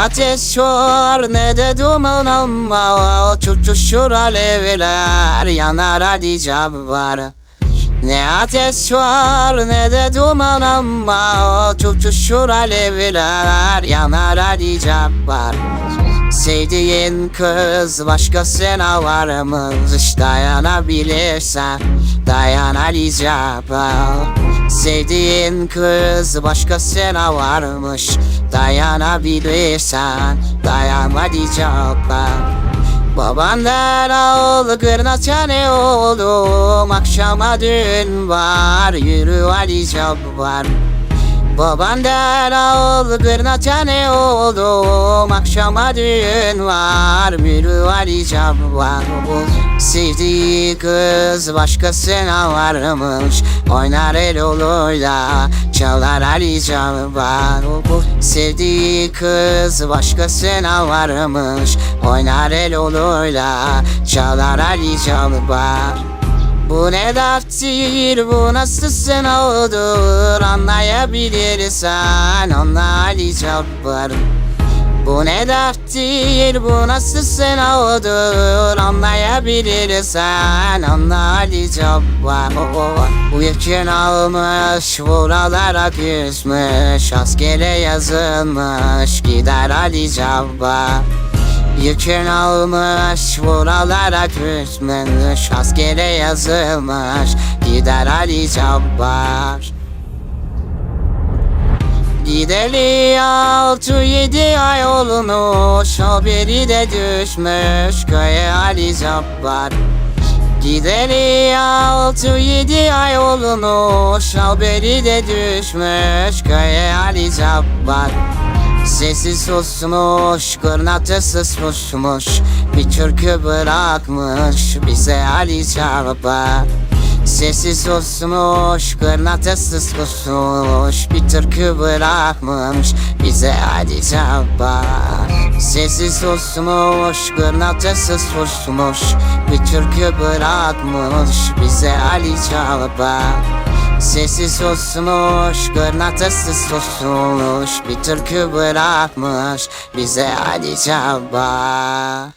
ateş var ne de duman ama Tutuşur alevler yanar Ali Cabbar Ne ateş var ne de duman ama Tutuşur alevler yanar Ali Cabbar Sevdiğin kız başkasına varmış Dayanabilirsen dayan Ali Cabbar Sevdiğin kız başkasına varmış. Dayanabilirsen dayan Ali Cabbar Babandan al kırna tane oğlum Akşama düğün var yürü Ali Cabbar Babandan al kırna tane oğlum Akşama düğün var Mürü Ali Cabbar Sevdiği kız başkasına varmış Oynar el oluyla çalar Ali Cabbar Sevdiği kız başkasına varmış Oynar el oluyla çalar Ali Cabbar bu ne derttir, bu nasıl sınavdır Anlayabilirsen anla Ali Cabbar Bu ne derttir, bu nasıl sınavdır Anlayabilirsen anla Ali Cabbar oh, oh. Bu yükün almış, buralara küsmüş Askere yazılmış, gider Ali Yükün almış buralara küsmüş Askere yazılmış gider Ali Cabbar. Gideli altı yedi ay olmuş Haberi de düşmüş köye Ali Cabbar. Gideli altı yedi ay olmuş Haberi de düşmüş köye Ali Cabbar Sesi susmuş, kırnatı susmuş Bir türkü bırakmış bize Ali Cabbar Sesi susmuş, kırnatı susmuş Bir türkü bırakmış bize Ali Cabbar Sesi susmuş, kırnatı susmuş Bir türkü bırakmış bize Ali Cabbar Sesi susmuş, kırnatısı susmuş Bir türkü bırakmış bize Ali Cabbar